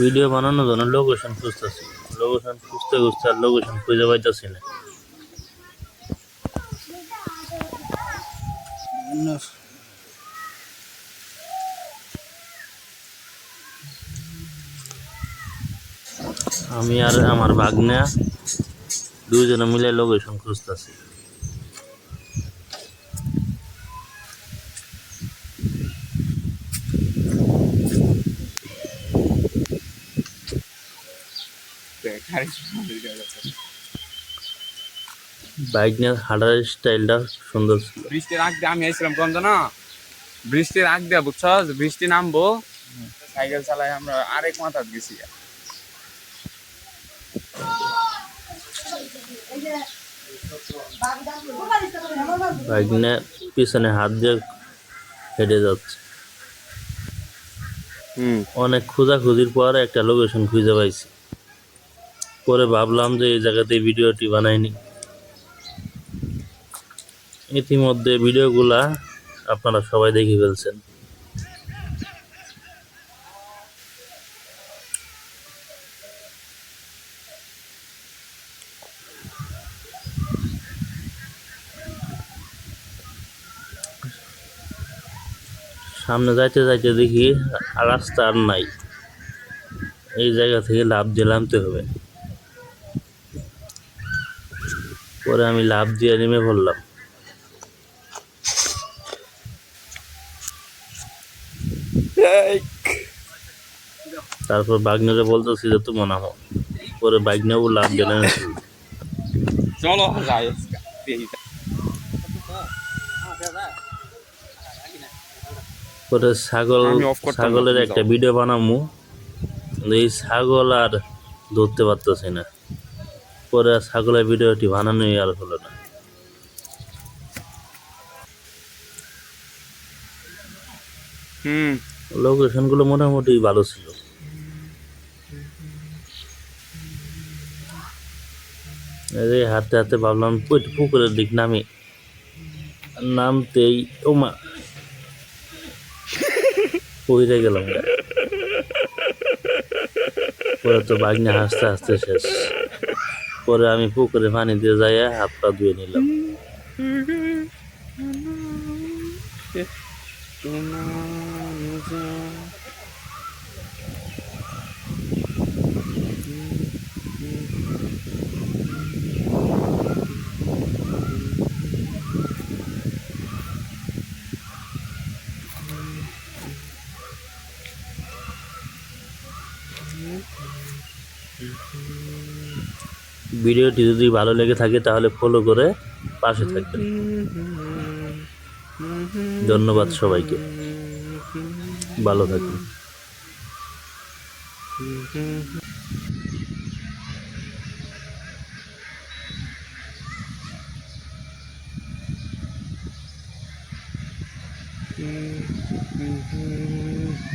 Video বানানোর জন্য location খুঁজতেছি। লোকেশন খুঁজতে খুঁজতে আর লোকেশন খুঁজে পাইতেছি না। আমি আর আমার ভাগ্নে দুজনে মিলে লোকেশন খুঁজতেছি। বাইক নিয়ে হাঁটার স্টাইলটা সুন্দর ছিল। বৃষ্টির আগ দিয়ে আমি এসেছিলাম কোন না বৃষ্টির আগ দিয়ে বুঝছ বৃষ্টি নামবো। সাইকেল চালাই আমরা আরেক মাথা গেছি। বাইক নিয়ে পিছনে হাত দিয়ে হেঁটে যাচ্ছে। হুম। অনেক খোঁজাখুঁজির পর একটা লোকেশন খুঁজে পাইছি। পরে ভাবলাম যে এই জায়গাতে ভিডিওটি বানাইনি ইতিমধ্যে ভিডিওগুলা আপনারা সবাই দেখে ফেলছেন। সামনে যাইতে যাইতে দেখি রাস্তা আর নাই। এই জায়গা থেকে লাভ দিয়ে নামতে হবে। পরে আমি লাভ দিয়ে নেমে পড়লাম। তারপর বাগনেরে বলতেছি যে তুমি নামো। পরে নেব লাভ দিয়ে নেমে চলো যাই। পরে ছাগল ছাগলের একটা ভিডিও বানামু। এই ছাগল আর ধরতে পারতেছি না। পরে আর ছাগলের ভিডিওটি বানানোই আর হলো না। হুম। লোকেশনগুলো মোটামুটি ভালো ছিল। এই হাতে হাতে ভাবলাম পুকুরের দিক নামি। নামতেই ওমা। পইরে গেলাম। পরে তো বাগনে হাসতে হাসতে শেষ। পরে আমি পুকুরে পানি দিয়ে যাই হাত পা ধুয়ে নিলাম। ভিডিওটি যদি ভালো লেগে থাকে তাহলে ফলো করে পাশে থাকবেন। ধন্যবাদ সবাইকে। ভালো থাকবেন। Mm-hmm.